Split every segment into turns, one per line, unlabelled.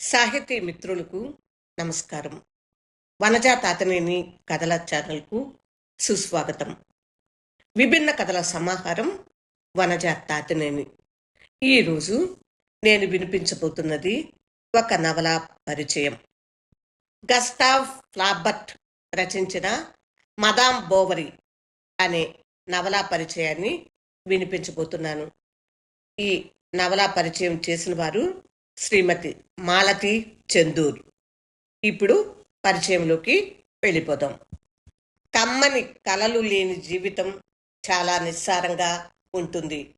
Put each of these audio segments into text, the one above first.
సాహితీ మిత్రులకు నమస్కారం. వనజా తాతనేని కథల ఛానల్కు సుస్వాగతం. విభిన్న కథల సమాహారం వనజా తాతనేని. ఈరోజు నేను వినిపించబోతున్నది ఒక నవల పరిచయం. గస్టావ్ ఫ్లాబర్ట్ రచించిన మదాం బోవరి అనే నవలా పరిచయాన్ని వినిపించబోతున్నాను. ఈ నవలా పరిచయం చేసిన వారు శ్రీమతి మాలతి చందూర్. ఇప్పుడు పరిచయంలోకి వెళ్ళిపోదాం. కమ్మని కలలు లేని జీవితం చాలా నిస్సారంగా ఉంటుంది.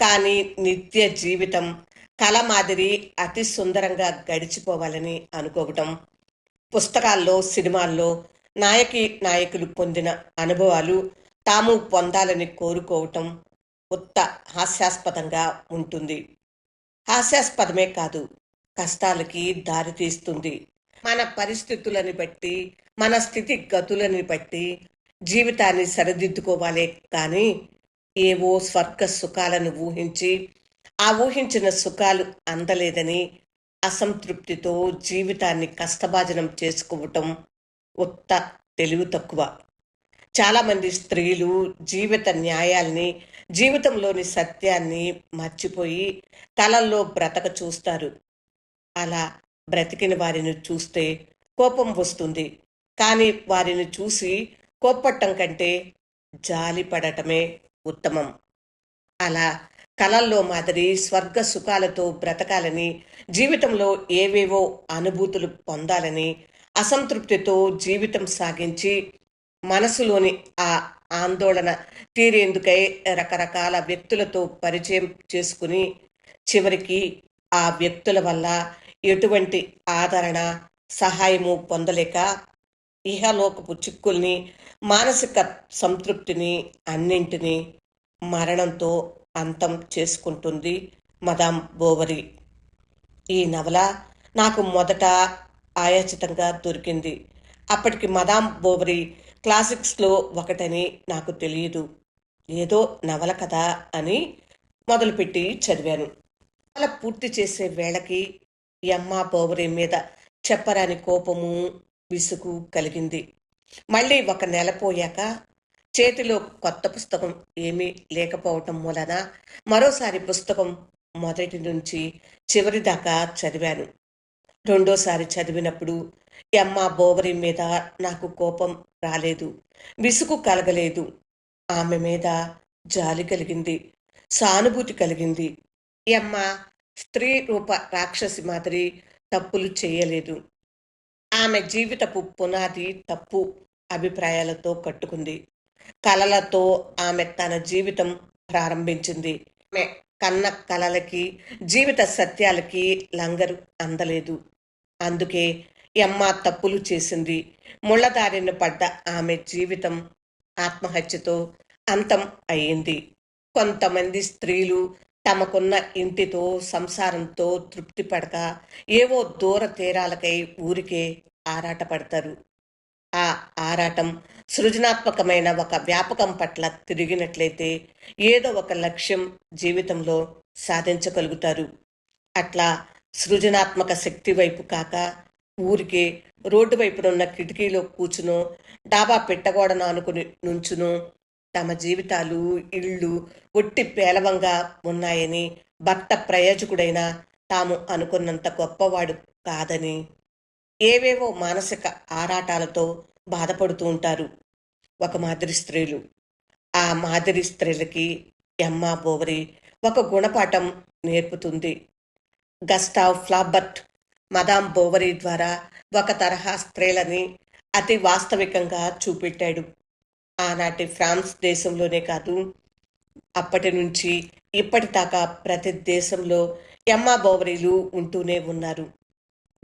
కానీ నిత్య జీవితం కళ మాదిరి అతి సుందరంగా గడిచిపోవాలని అనుకోవటం పుస్తకాల్లో సినిమాల్లో నాయకి నాయకులు పొందిన అనుభవాలు తాము పొందాలని కోరుకోవటం ఉత్త హాస్యాస్పదంగా ఉంటుంది. హాస్యాస్పదమే కాదు కష్టాలకి దారితీస్తుంది మన పరిస్థితులని బట్టి మన స్థితి గతులని బట్టి జీవితాన్ని సరిదిద్దుకోవాలే కానీ ఏవో స్వర్గ సుఖాలను ఊహించి ఆ ఊహించిన సుఖాలు అందలేదని అసంతృప్తితో జీవితాన్ని కష్టభాజనం చేసుకోవటం ఉత్త తెలివి తక్కువ. చాలామంది స్త్రీలు జీవిత న్యాయాల్ని జీవితంలోని సత్యాన్ని మర్చిపోయి కలల్లో బ్రతక చూస్తారు. అలా బ్రతికిన వారిని చూస్తే కోపం వస్తుంది. కానీ వారిని చూసి కోప్పట్టం కంటే జాలి పడటమే ఉత్తమం. అలా కలల్లో మాదిరి స్వర్గ సుఖాలతో బ్రతకాలని జీవితంలో ఏవేవో అనుభూతులు పొందాలని అసంతృప్తితో జీవితం సాగించి మనసులోని ఆ ఆందోళన తీరేందుకై రకరకాల వ్యక్తులతో పరిచయం చేసుకుని చివరికి ఆ వ్యక్తుల వల్ల ఎటువంటి ఆదరణ సహాయము పొందలేక ఇహలోకపు చిక్కుల్ని మానసిక సంతృప్తిని అన్నింటినీ మరణంతో అంతం చేసుకుంటుంది మదాం బోవరి. ఈ నవల నాకు మొదట ఆయాచితంగా దొరికింది. అప్పటికి మదాం బోవరి క్లాసిక్స్లో ఒకటని నాకు తెలియదు ఏదో నవల కథ అని మొదలుపెట్టి చదివాను. అలా పూర్తి చేసే వేళకి యమ్మ బోవరి మీద చెప్పరాని కోపము విసుగు కలిగింది. మళ్ళీ ఒక నెల పోయాక చేతిలో కొత్త పుస్తకం ఏమీ లేకపోవటం మూలన మరోసారి పుస్తకం మొదటి నుంచి చివరి దాకా చదివాను. రెండోసారి చదివినప్పుడు యమ్మ బోవరి మీద నాకు కోపం రాలేదు విసుగు కలగలేదు. ఆమె మీద జాలి కలిగింది సానుభూతి కలిగింది. యమ్మ స్త్రీ రూప రాక్షసి మాదిరి తప్పులు చేయలేదు. ఆమె జీవితపు పునాది తప్పు అభిప్రాయాలతో కట్టుకుంది. కలలతో ఆమె తన జీవితం ప్రారంభించింది. ఆమె కన్న కలలకి జీవిత సత్యాలకి లంగరు అందలేదు. అందుకే ఎమ్మ తప్పులు చేసింది. ముళ్ళదారిన పడ్డ ఆమె జీవితం ఆత్మహత్యతో అంతం అయ్యింది. కొంతమంది స్త్రీలు తమకున్న ఇంటితో సంసారంతో తృప్తి పడక ఏవో దూర తీరాలకై ఊరికే ఆరాటపడతారు. ఆ ఆరాటం సృజనాత్మకమైన ఒక వ్యాపకం పట్ల తిరిగినట్లయితే ఏదో ఒక లక్ష్యం జీవితంలో సాధించగలుగుతారు. అట్లా సృజనాత్మక శక్తి వైపు కాక ఊరికే రోడ్డు వైపునున్న కిటికీలో కూర్చునో డాబా పెట్టగోడను అనుకుని నుంచునో. తమ జీవితాలు ఇళ్ళు ఒట్టి పేలవంగా ఉన్నాయని భర్త ప్రయోజకుడైన తాము అనుకున్నంత గొప్పవాడు కాదని ఏవేవో మానసిక ఆరాటాలతో బాధపడుతూ ఉంటారు ఒక మాదిరి స్త్రీలు. ఆ మాదిరి స్త్రీలకి ఎమ్మ బోవరి ఒక గుణపాఠం నేర్పుతుంది. గస్టావ్ ఫ్లాబర్ట్ మదాం బోవరీ ద్వారా ఒక తరహా స్త్రీలని అతి వాస్తవికంగా చూపెట్టాడు. ఆనాటి ఫ్రాన్స్ దేశంలోనే కాదు అప్పటి నుంచి ఇప్పటిదాకా ప్రతి దేశంలో ఎమ్మా బోవరీలు ఉంటూనే ఉన్నారు.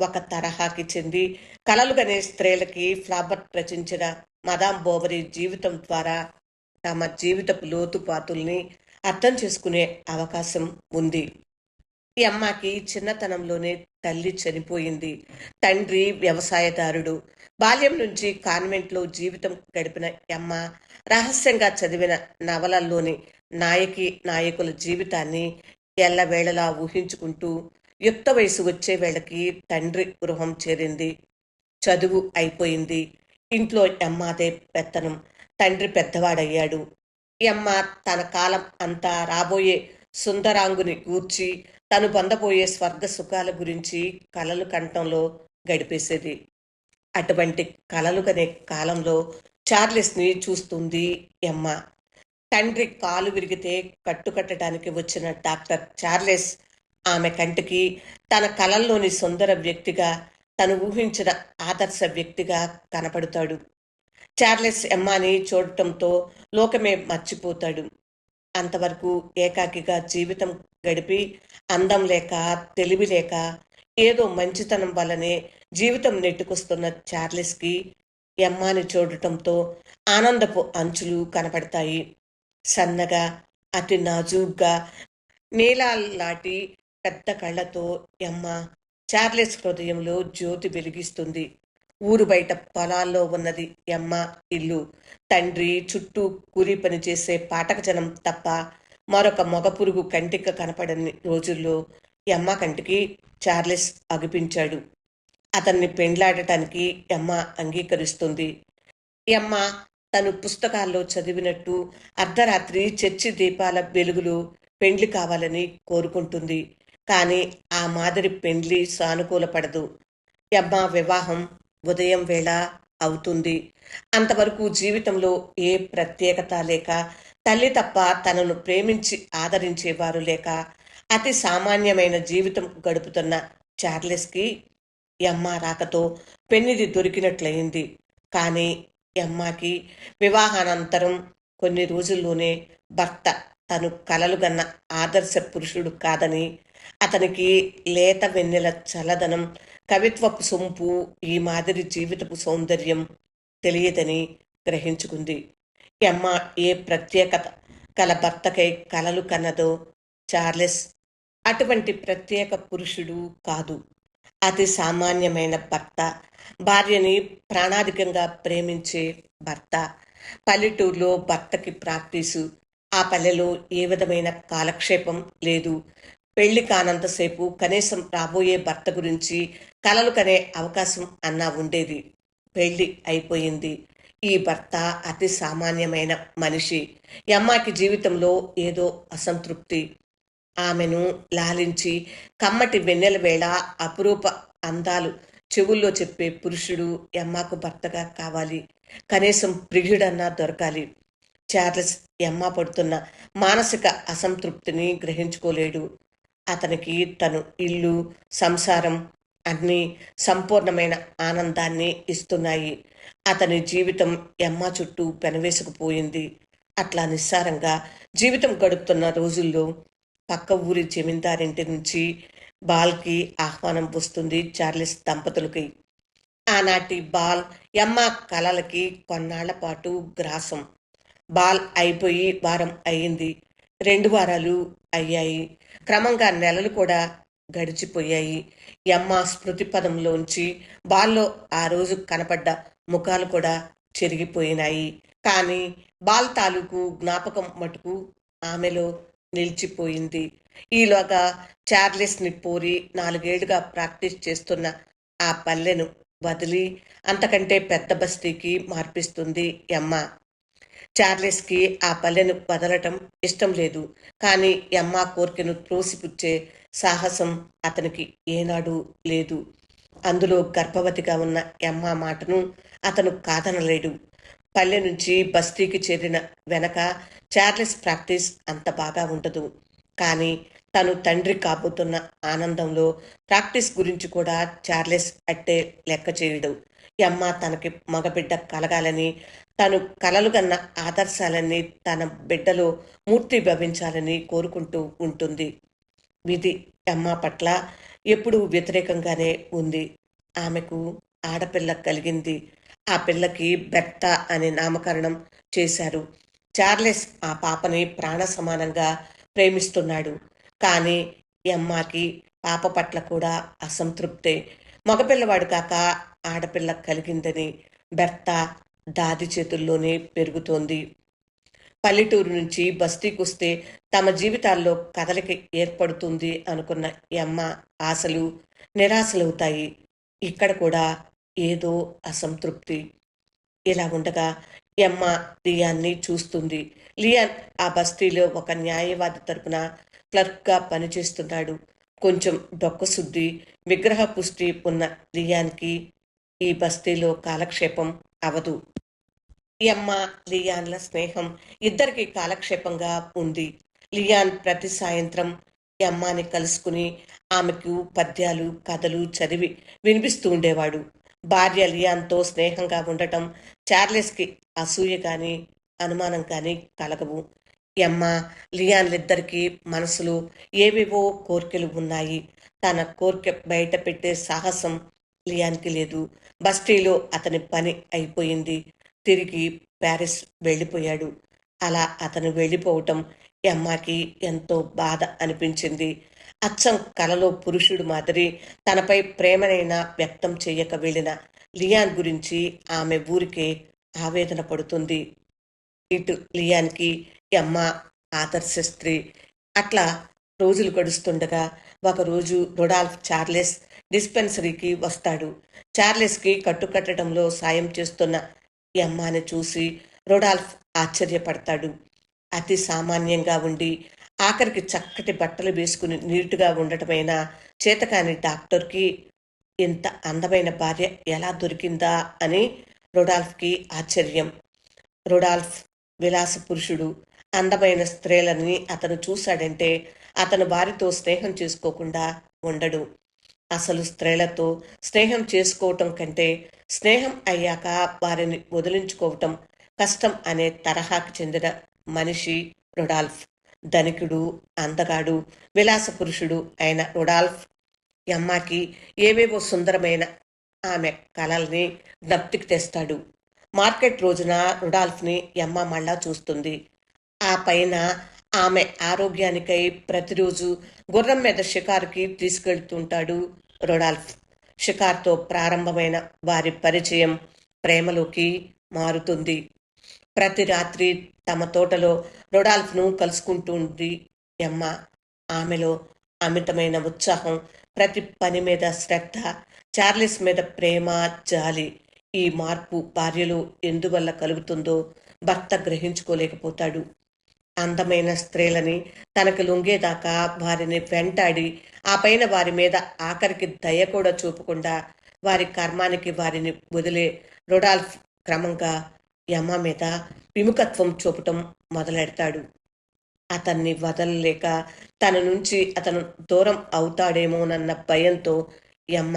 ఒక తరహాకి చెంది కళలుగనే స్త్రీలకి ఫ్లాబర్ట్ రచించిన మదాం బోవరీ జీవితం ద్వారా తమ జీవితపు లోతుపాతుల్ని అర్థం చేసుకునే అవకాశం ఉంది. ఈ అమ్మకి చిన్నతనంలోనే తల్లి చనిపోయింది. తండ్రి వ్యవసాయదారుడు. బాల్యం నుంచి కాన్వెంట్లో జీవితం గడిపిన అమ్మ రహస్యంగా చదివిన నవలల్లోని నాయకి నాయకుల జీవితాన్ని ఎల్లవేళలా ఊహించుకుంటూ యుక్త వయసు వచ్చే వేళకి తండ్రి గృహం చేరింది. చదువు అయిపోయింది. ఇంట్లో అమ్మాదే పెత్తనం. తండ్రి పెద్దవాడయ్యాడు. అమ్మ తన కాలం అంతా రాబోయే సుందరాంగుని గూర్చి తను పొందబోయే స్వర్గ సుఖాల గురించి కలలు కంఠంలో గడిపేసేది. అటువంటి కలలు కనే కాలంలో చార్లెస్ని చూస్తుంది ఎమ్మ. తండ్రి కాలు విరిగితే కట్టుకట్టడానికి వచ్చిన డాక్టర్ చార్లెస్ ఆమె కంటికి తన కలల్లోని సుందర వ్యక్తిగా తను ఊహించిన ఆదర్శ వ్యక్తిగా కనపడతాడు. చార్లెస్ ఎమ్మాని చూడటంతో లోకమే మర్చిపోతాడు. అంతవరకు ఏకాకిగా జీవితం గడిపి అందం లేక తెలివి లేక ఏదో మంచితనం వల్లనే జీవితం నెట్టుకొస్తున్న చార్లెస్కి ఎమ్మాని చూడటంతో ఆనందపు అంచులు కనపడతాయి. సన్నగా అతి నాజూగ్గా నీలాలాటి పెద్ద కళ్ళతో ఎమ్మ చార్లెస్ హృదయంలో జ్యోతి వెలిగిస్తుంది. ఊరు బయట పొలాల్లో ఉన్నది ఎమ్మ ఇల్లు. తండ్రి చుట్టూ కూలి పని చేసే పాటక జనం తప్ప మరొక మగ పురుగు కంటికి కనపడని రోజుల్లో ఎమ్మ కంటికి చార్లెస్ అగిపించాడు. అతన్ని పెండ్లాడటానికి ఎమ్మ అంగీకరిస్తుంది. ఎమ్మ తను పుస్తకాల్లో చదివినట్టు అర్ధరాత్రి చర్చి దీపాల వెలుగులు పెండ్లి కావాలని కోరుకుంటుంది. కానీ ఆ మాదిరి పెండ్లి సానుకూలపడదు. ఎమ్మ వివాహం ఉదయం వేళ అవుతుంది. అంతవరకు జీవితంలో ఏ ప్రత్యేకత లేక తల్లి తప్ప తనను ప్రేమించి ఆదరించేవారు లేక అతి సామాన్యమైన జీవితం గడుపుతున్న చార్లెస్కి ఎమ్మ రాకతో పెన్నిది దొరికినట్లయింది. కానీ ఎమ్మకి వివాహానంతరం కొన్ని రోజుల్లోనే భర్త తను కలలుగన్న ఆదర్శ పురుషుడు కాదని అతనికి లేత వెన్నెల చల్లదనం కవిత్వపు సొంపు ఈ మాదిరి జీవితపు సౌందర్యం తెలియదని గ్రహించుకుంది. ఎమ్మ ఏ ప్రత్యేకత కల భర్తకై కలలు కన్నదో చార్లెస్. అటువంటి ప్రత్యేక పురుషుడు కాదు. అతి సామాన్యమైన భర్త. భార్యని ప్రాణాధికంగా ప్రేమించే భర్త. పల్లెటూరులో భర్తకి ప్రాక్టీసు. ఆ పల్లెలో ఏ విధమైన కాలక్షేపం లేదు. పెళ్ళి కానంతసేపు కనీసం రాబోయే భర్త గురించి కలలు కనే అవకాశం అన్నా ఉండేది. పెళ్ళి అయిపోయింది. ఈ భర్త అతి సామాన్యమైన మనిషి. అమ్మాకి జీవితంలో ఏదో అసంతృప్తి. ఆమెను లాలించి కమ్మటి వెన్నెల వేళ అపురూప అందాలు చెవుల్లో చెప్పే పురుషుడు ఎమ్మాకు భర్తగా కావాలి. కనీసం ప్రియుడన్నా దొరకాలి. చార్లెస్ ఎమ్మ పడుతున్న మానసిక అసంతృప్తిని గ్రహించుకోలేడు. అతనికి తను ఇల్లు సంసారం అన్నీ సంపూర్ణమైన ఆనందాన్ని ఇస్తున్నాయి. అతని జీవితం ఎమ్మ చుట్టూ పెనవేసుకుపోయింది. అట్లా నిస్సారంగా జీవితం గడుపుతున్న రోజుల్లో పక్క ఊరి జమీందారింటి నుంచి బాల్కి ఆహ్వానం వస్తుంది చార్లెస్ దంపతులకి. ఆనాటి బాల్ ఎమ్మ కలలకి కొన్నాళ్ళ పాటు గ్రాసం. బాల్ అయిపోయి వారం అయింది రెండు వారాలు అయ్యాయి. క్రమంగా నెలలు కూడా గడిచిపోయాయి. యమ్మ స్మృతి పదంలోంచి బాల్లో ఆ రోజు కనపడ్డ ముఖాలు కూడా చెరిగిపోయినాయి. కానీ బాల్ తాలూకు జ్ఞాపకం మటుకు ఆమెలో నిలిచిపోయింది. ఈలోగా చార్లెస్ నిప్పూరి నాలుగేళ్ళుగా ప్రాక్టీస్ చేస్తున్న ఆ పల్లెను వదిలి అంతకంటే పెద్ద బస్తీకి మార్పిస్తుంది యమ్మ. చార్లెస్కి ఆ పల్లెను వదలటం ఇష్టం లేదు. కానీ యమ్మ కోరికను త్రోసిపుచ్చే సాహసం అతనికి ఏనాడు లేదు. అందులో గర్భవతిగా ఉన్న యమ్మ మాటను అతను కాదనలేడు. పల్లె నుంచి బస్తీకి చేరిన వెనక చార్లెస్ ప్రాక్టీస్ అంత బాగా ఉండదు. కానీ తను తండ్రి కాబోతున్న ఆనందంలో ప్రాక్టీస్ గురించి కూడా చార్లెస్ అట్టే లెక్క చేయడు. యమ్మ తనకి మగబిడ్డ కలగాలని తను కలలు కన్న ఆదర్శాలన్నీ తన బిడ్డలో మూర్తి భవించాలని కోరుకుంటూ ఉంటుంది. విధి అమ్మ పట్ల ఎప్పుడూ వ్యతిరేకంగానే ఉంది. ఆమెకు ఆడపిల్ల కలిగింది. ఆ పిల్లకి బెర్త అనే నామకరణం చేశారు. చార్లెస్ ఆ పాపని ప్రాణ సమానంగా ప్రేమిస్తున్నాడు. కానీ అమ్మకి పాప పట్ల కూడా అసంతృప్తే. మగపిల్లవాడు కాక ఆడపిల్ల కలిగిందని బెర్త దాది చేతుల్లోనే పెరుగుతోంది. పల్లెటూరు నుంచి బస్తీకి వస్తే తమ జీవితాల్లో కదలిక ఏర్పడుతుంది అనుకున్న యమ్మ ఆశలు నిరాశలవుతాయి. ఇక్కడ కూడా ఏదో అసంతృప్తి. ఇలా ఉండగా యమ్మ లియాన్ని చూస్తుంది. లియాన్ ఆ బస్తీలో ఒక న్యాయవాది తరపున క్లర్క్గా పనిచేస్తున్నాడు. కొంచెం డొక్కశుద్ధి విగ్రహ పుష్టి ఉన్న లియాన్కి ఈ బస్తీలో కాలక్షేపం అవదు. అమ్మ లియాన్ల స్నేహం ఇద్దరికి కాలక్షేపంగా ఉంది. లియాన్ ప్రతి సాయంత్రం ఈ అమ్మాని కలుసుకుని ఆమెకు పద్యాలు కథలు చదివి వినిపిస్తూ ఉండేవాడు. భార్య లియాన్తో స్నేహంగా ఉండటం చార్లెస్కి అసూయ కానీ అనుమానం కానీ కలగవు. ఎమ్మ లియాన్లిద్దరికీ మనసులో ఏవేవో కోరికలు ఉన్నాయి. తన కోరిక బయట పెట్టే సాహసం లియాన్కి లేదు. బస్టీలో అతని పని అయిపోయింది. తిరిగి ప్యారిస్ వెళ్ళిపోయాడు. అలా అతను వెళ్ళిపోవటం ఎమ్మాకి ఎంతో బాధ అనిపించింది. అచ్చం కలలో పురుషుడు మాదిరి తనపై ప్రేమనైనా వ్యక్తం చేయక వెళ్ళిన లియాన్ గురించి ఆమె ఊరికే ఆవేదన పడుతుంది. ఇటు లియాన్కి ఎమ్మ ఆదర్శ స్త్రీ అట్లా రోజులు గడుస్తుండగా ఒకరోజు రొడాల్ఫ్ చార్లెస్ డిస్పెన్సరీకి వస్తాడు. చార్లెస్కి కట్టుకట్టడంలో సాయం చేస్తున్న ఈ అమ్మాను చూసి రొడాల్ఫ్ ఆశ్చర్యపడతాడు. అతి సామాన్యంగా ఉండి ఆఖరికి చక్కటి బట్టలు వేసుకుని నీటుగా ఉండటమైన చేతకాని డాక్టర్కి ఇంత అందమైన భార్య ఎలా దొరికిందా అని రొడాల్ఫ్కి ఆశ్చర్యం. రొడాల్ఫ్ విలాస పురుషుడు అందమైన స్త్రీలని అతను చూశాడంటే అతను వారితో స్నేహం చేసుకోకుండా ఉండడు. అసలు స్త్రీలతో స్నేహం చేసుకోవటం కంటే స్నేహం అయ్యాక వారిని వదిలించుకోవటం కష్టం అనే తరహాకు చెందిన మనిషి రొడాల్ఫ్. ధనికుడు అందగాడు విలాస పురుషుడు అయిన రొడాల్ఫ్ ఎమ్మాకి ఏవేవో సుందరమైన ఆమె కళల్ని జ్ఞప్తికి తెస్తాడు. మార్కెట్ రోజున రుడాల్ఫ్ని యమ్మ మళ్ళా చూస్తుంది. ఆ పైన ఆమె ఆరోగ్యానికై ప్రతిరోజు గుర్రం మీద షికారుకి తీసుకెళ్తుంటాడు రొడాల్ఫ్. షికార్తో ప్రారంభమైన వారి పరిచయం ప్రేమలోకి మారుతుంది. ప్రతి రాత్రి తమ తోటలో రొడాల్ఫ్ను కలుసుకుంటుంది యమ్మ. ఆమెలో అమితమైన ఉత్సాహం ప్రతి పని మీద శ్రద్ధ చార్లెస్ మీద ప్రేమ జాలి ఈ మార్పు భార్యలో ఎందువల్ల కలుగుతుందో భర్త గ్రహించుకోలేకపోతాడు. అందమైన స్త్రీలని తనకు లొంగేదాకా వారిని వెంటాడి ఆ పైన వారి మీద ఆఖరికి దయ కూడా చూపకుండా వారి కర్మానికి వారిని వదిలే రొడాల్ఫ్ క్రమంగా యమ మీద విముఖత్వం చూపటం మొదలెడతాడు. అతన్ని వదలలేక తన నుంచి అతను దూరం అవుతాడేమోనన్న భయంతో యమ్మ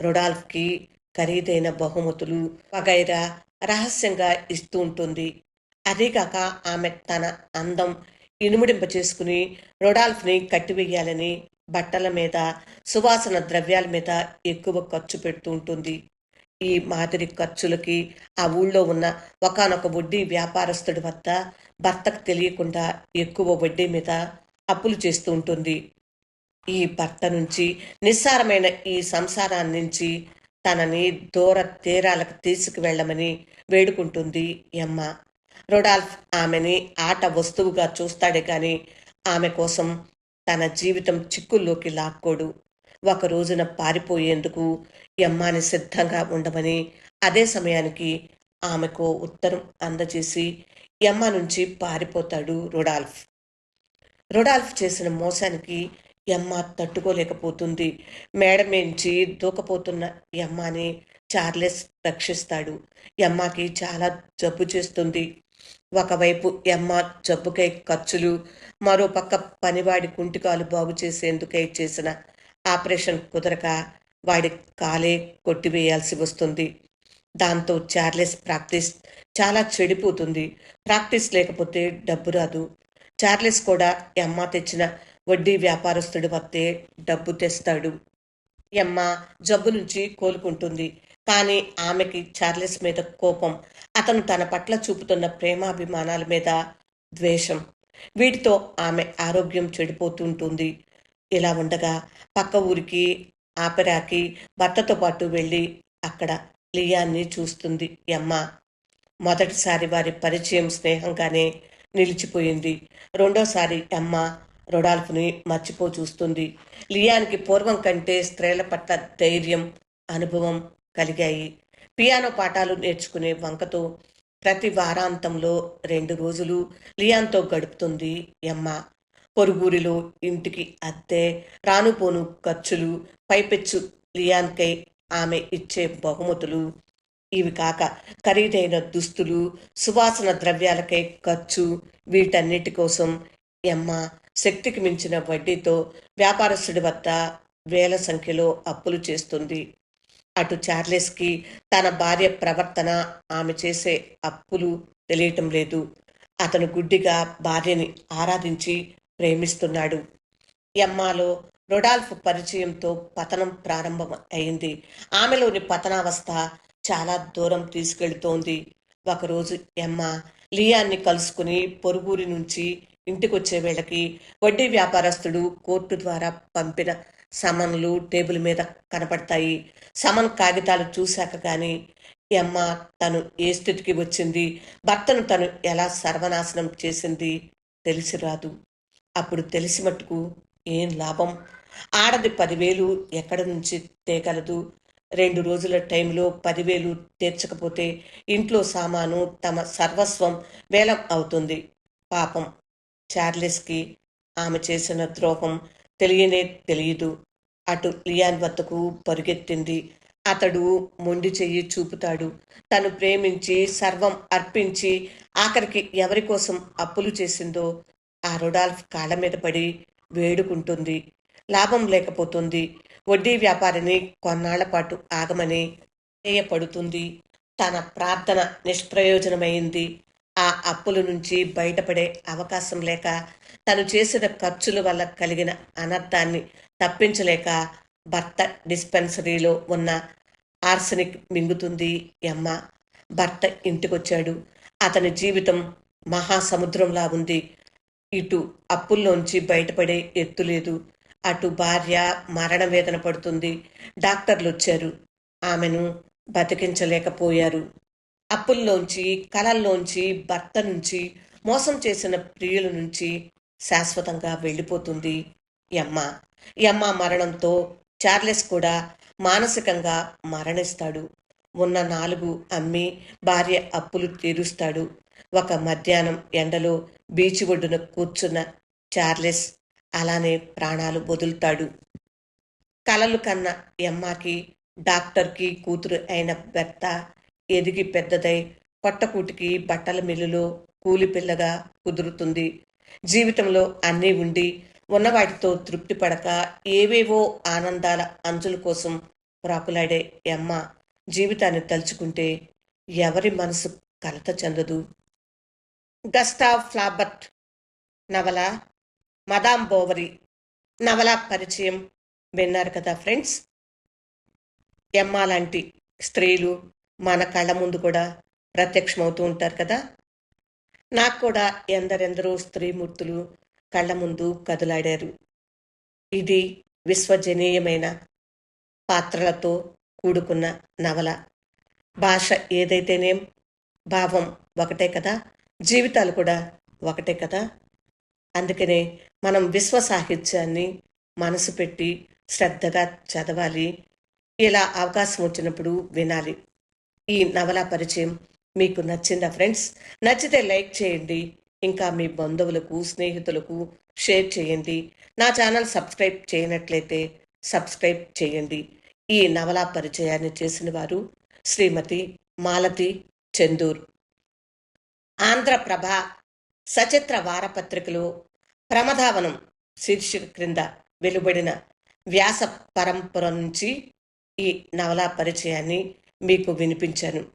రొడాల్ఫ్కి ఖరీదైన బహుమతులు వగైరా రహస్యంగా ఇస్తూ ఉంటుంది. అదేకాక ఆమె తన అందం ఇనుముడింప చేసుకుని రొడాల్ఫ్ని కట్టివేయాలని బట్టల మీద సువాసన ద్రవ్యాల మీద ఎక్కువ ఖర్చు పెడుతూ ఉంటుంది. ఈ మాదిరి ఖర్చులకి ఆ ఊళ్ళో ఉన్న ఒకనొక వడ్డీ వ్యాపారస్తుడి వద్ద భర్తకు తెలియకుండా ఎక్కువ వడ్డీ మీద అప్పులు చేస్తూ ఉంటుంది. ఈ భర్త నుంచి నిస్సారమైన ఈ సంసారాన్ని నుంచి తనని దూర తీరాలకు తీసుకువెళ్ళమని వేడుకుంటుంది యమ్మ. రొడాల్ఫ్ ఆమెని ఆట వస్తువుగా చూస్తాడే కానీ ఆమె కోసం తన జీవితం చిక్కుల్లోకి లాక్కోడు. ఒక రోజున పారిపోయేందుకు యమ్మాని సిద్ధంగా ఉండమని అదే సమయానికి ఆమెకు ఉత్తరం అందజేసి యమ్మ నుంచి పారిపోతాడు రొడాల్ఫ్. రొడాల్ఫ్ చేసిన మోసానికి యమ్మ తట్టుకోలేకపోతుంది. మేడ నుంచి దూకపోతున్న యమ్మని చార్లెస్ రక్షిస్తాడు. యమ్మకి చాలా జబ్బు చేస్తుంది. ఒకవైపు యమ్మ జబ్బుకై ఖర్చులు మరో పక్క పనివాడి కుంటికాలు బాగు చేసేందుకై చేసిన ఆపరేషన్ కుదరక వాడి కాలే కొట్టివేయాల్సి వస్తుంది. దాంతో చార్లెస్ ప్రాక్టీస్ చాలా చెడిపోతుంది. ప్రాక్టీస్ లేకపోతే డబ్బు రాదు. చార్లెస్ కూడా యమ్మ తెచ్చిన వడ్డీ వ్యాపారస్తుడి వద్దే డబ్బు తెస్తాడు. ఎమ్మ జబ్బు నుంచి కోలుకుంటుంది. కానీ ఆమెకి చార్లెస్ మీద కోపం అతను తన పట్ల చూపుతున్న ప్రేమాభిమానాల మీద ద్వేషం. వీటితో ఆమె ఆరోగ్యం చెడిపోతుంటుంది. ఇలా ఉండగా పక్క ఊరికి ఆపెరాకి భర్తతో పాటు వెళ్ళి అక్కడ లియాన్ని చూస్తుంది యమ్మ. మొదటిసారి వారి పరిచయం స్నేహంగానే నిలిచిపోయింది. రెండోసారి అమ్మ రొడాల్ఫ్ని మర్చిపో చూస్తుంది లియానికి పూర్వం కంటే స్త్రీల పట్ల ధైర్యం అనుభవం కలిగాయి. పియానో పాఠాలు నేర్చుకునే వంకతో ప్రతి వారాంతంలో రెండు రోజులు లియాన్తో గడుపుతుంది ఎమ్మ పొరుగురిలో ఇంటికి అద్దె రానుపోను ఖర్చులు పైపెచ్చు లియాన్కై ఆమె ఇచ్చే బహుమతులు. ఇవి కాక ఖరీదైన దుస్తులు సువాసన ద్రవ్యాలకై ఖర్చు వీటన్నిటి కోసం ఎమ్మ శక్తికి మించిన వడ్డీతో వ్యాపారస్తుడి వద్ద వేల సంఖ్యలో అప్పులు చేస్తుంది. అటు చార్లెస్కి తన భార్య ప్రవర్తన ఆమె చేసే అప్పులు తెలియటం లేదు. అతను గుడ్డిగా భార్యని ఆరాధించి ప్రేమిస్తున్నాడు. ఎమ్మాలో రొడాల్ఫ్ పరిచయంతో పతనం ప్రారంభం అయింది. ఆమెలోని పతనావస్థ చాలా దూరం తీసుకెళ్తోంది. ఒకరోజు ఎమ్మ లియాన్ని కలుసుకుని పొరుగురి నుంచి ఇంటికొచ్చే వేళకి వడ్డీ వ్యాపారస్తుడు కోర్టు ద్వారా పంపిన సమన్లు టేబుల్ మీద కనపడతాయి. సమన్ కాగితాలు చూశాక కానీ ఎమ్మ తను ఏ స్థితికి వచ్చింది? భర్తను తను ఎలా సర్వనాశనం చేసింది? తెలిసి రాదు. అప్పుడు తెలిసి మట్టుకు ఏం లాభం? ఆడది పదివేలు ఎక్కడి నుంచి తేగలదు? రెండు రోజుల టైంలో పదివేలు తీర్చకపోతే ఇంట్లో సామాను తమ సర్వస్వం వేలం అవుతుంది. పాపం చార్లెస్కి ఆమె చేసిన ద్రోహం తెలియనే తెలియదు. అటు లియాన్ వద్దకు పరుగెత్తింది. అతడు మొండి చెయ్యి చూపుతాడు. తను ప్రేమించి సర్వం అర్పించి ఆఖరికి ఎవరి కోసం అప్పులు చేసిందో ఆ రొడాల్ఫ్ కాళ్ళ మీద పడి వేడుకుంటుంది. లాభం లేకపోతుంది. వడ్డీ వ్యాపారిని కొన్నాళ్ళ పాటు ఆగమని చేయపడుతుంది తన ప్రార్థన నిష్ప్రయోజనమైంది. ఆ అప్పుల నుంచి బయటపడే అవకాశం లేక తను చేసిన ఖర్చుల వల్ల కలిగిన అనర్థాన్ని తప్పించలేక భర్త డిస్పెన్సరీలో ఉన్న ఆర్సనిక్ మింగుతుంది. ఎమ్మ భర్త ఇంటికొచ్చాడు. అతని జీవితం మహాసముద్రంలా ఉంది. ఇటు అప్పుల్లోంచి బయటపడే ఎత్తు లేదు. అటు భార్య మరణ వేదన పడుతుంది. డాక్టర్లు వచ్చారు ఆమెను బతికించలేకపోయారు. అప్పుల్లోంచి కళల్లోంచి భర్త నుంచి మోసం చేసిన ప్రియుల నుంచి శాశ్వతంగా వెళ్ళిపోతుంది యమ్మ యమ్మ మరణంతో చార్లెస్ కూడా మానసికంగా మరణిస్తాడు. ఉన్న నాలుగు అమ్మి భార్య అప్పులు తీరుస్తాడు. ఒక మధ్యాహ్నం ఎండలో బీచ్ ఒడ్డున కూర్చున్న చార్లెస్ అలానే ప్రాణాలు వదులుతాడు. కలలు కన్న ఎమ్మాకి డాక్టర్కి కూతురు అయిన భర్త ఎదిగి పెద్దదై పొట్టకూటికి బట్టల మిల్లులో కూలి పిల్లగా కుదురుతుంది. జీవితంలో అన్నీ ఉండి ఉన్నవాటితో తృప్తి పడక ఏవేవో ఆనందాల అంచుల కోసం ప్రాకులాడే ఎమ్మ జీవితాన్ని తలుచుకుంటే ఎవరి మనసు కలత చెందదు. గస్టావ్ ఫ్లాబర్ట్ నవల మదాం బోవరి నవల పరిచయం విన్నారు కదా ఫ్రెండ్స్? ఎమ్మ లాంటి స్త్రీలు మన కళ్ళ ముందు కూడా ప్రత్యక్షమవుతూ ఉంటారు కదా? నాకు కూడా ఎందరెందరో స్త్రీమూర్తులు కళ్ళ ముందు కదులాడారు. ఇది విశ్వజనీయమైన పాత్రలతో కూడుకున్న నవల. భాష ఏదైతేనేం భావం ఒకటే కదా? జీవితాలు కూడా ఒకటే కదా? అందుకనే మనం విశ్వ సాహిత్యాన్ని మనసు పెట్టి శ్రద్ధగా చదవాలి. ఇలా అవకాశం వచ్చినప్పుడు వినాలి. ఈ నవల పరిచయం మీకు నచ్చిందా ఫ్రెండ్స్? నచ్చితే లైక్ చేయండి ఇంకా మీ బంధువులకు స్నేహితులకు షేర్ చేయండి. నా ఛానల్ సబ్స్క్రైబ్ చేయనట్లయితే సబ్స్క్రైబ్ చేయండి. ఈ నవలా పరిచయాన్ని చేసిన వారు శ్రీమతి మాలతి చందూర్. ఆంధ్రప్రభ సచిత్ర వారపత్రికలో ప్రమదావనం శీర్షిక క్రింద వెలువడిన వ్యాస పరంపర నుంచి ఈ నవలా పరిచయాన్ని మీకు వినిపించాను.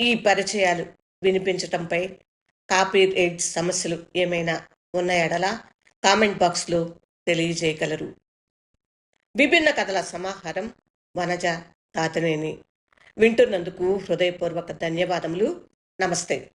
ఈ పరిచయాలు వినిపించటంపై కాపీ రైట్ సమస్యలు ఏమైనా ఉన్నాయడలా కామెంట్ బాక్స్లో తెలియజేయగలరు. విభిన్న కథల సమాహారం వనజ తాతనేని. వింటున్నందుకు హృదయపూర్వక ధన్యవాదములు. నమస్తే.